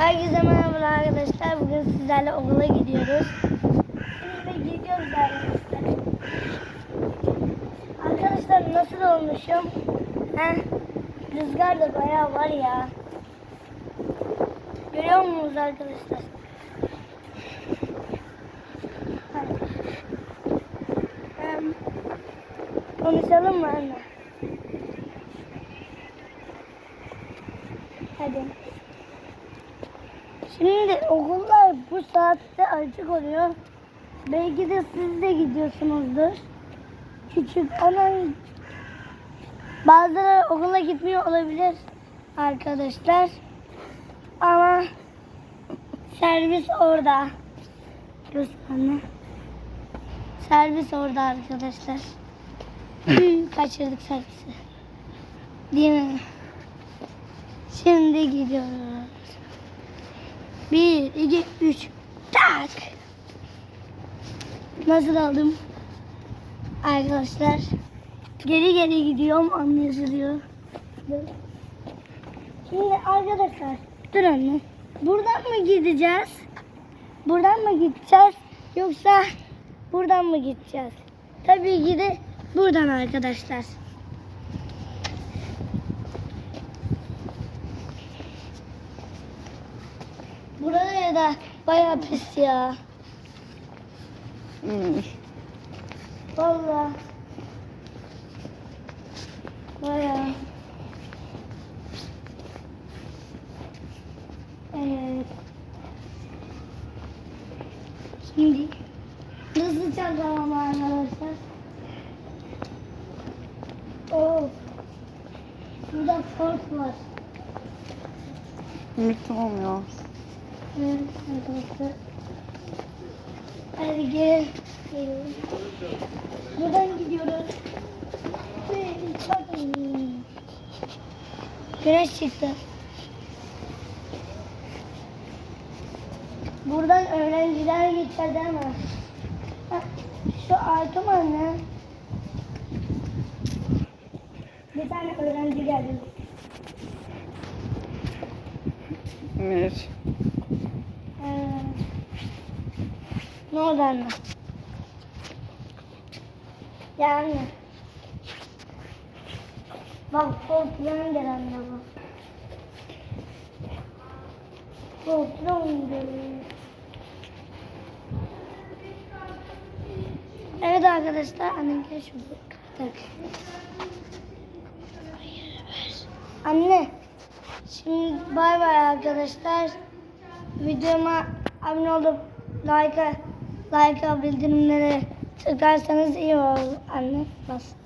Herkese merhaba arkadaşlar. Bugün sizlerle okula gidiyoruz. De gidiyoruz arkadaşlar. Arkadaşlar nasıl olmuşum? He? Rüzgar da bayağı var ya. Görüyor musunuz arkadaşlar? Konuşalım mı anne? Hadi. Şimdi okullar bu saatte açık oluyor. Belki de siz de gidiyorsunuzdur. Küçük ama bazıları okula gitmiyor olabilir arkadaşlar. Ama servis orada. Göster anne. Servis orada arkadaşlar. Kaçırdık servisi. Değil mi? Şimdi gidiyoruz. Bir, iki, üç. Tak. Nasıl aldım? Arkadaşlar. Geri geri gidiyorum anlaşılıyor. Şimdi arkadaşlar. Dur anne. Buradan mı gideceğiz? Buradan mı gideceğiz? Yoksa buradan mı gideceğiz? Tabii ki de buradan arkadaşlar. Buraya da bayağı pis ya. Hmm. Vallahi. Bayağı. Evet. Şimdi nasıl çalacağım arkadaşlar? Oo. Burada fort var. Ya. Evet arkadaşlar. Hadi gel. Buradan gidiyoruz. Güneş çıktı. Buradan öğrenciler geçer değil mi? Şu Aytum anne. Bir tane öğrenci geldi. Evet. Ne oldu anne? Ya anne. Bak korkulan gel anne bu. Korkulan geliyor. Evet arkadaşlar annem gel. Tak. Anne. Şimdi bay bay arkadaşlar. Videoma abone olup like like bildirimleri tıklarsanız iyi olur anne. Bas.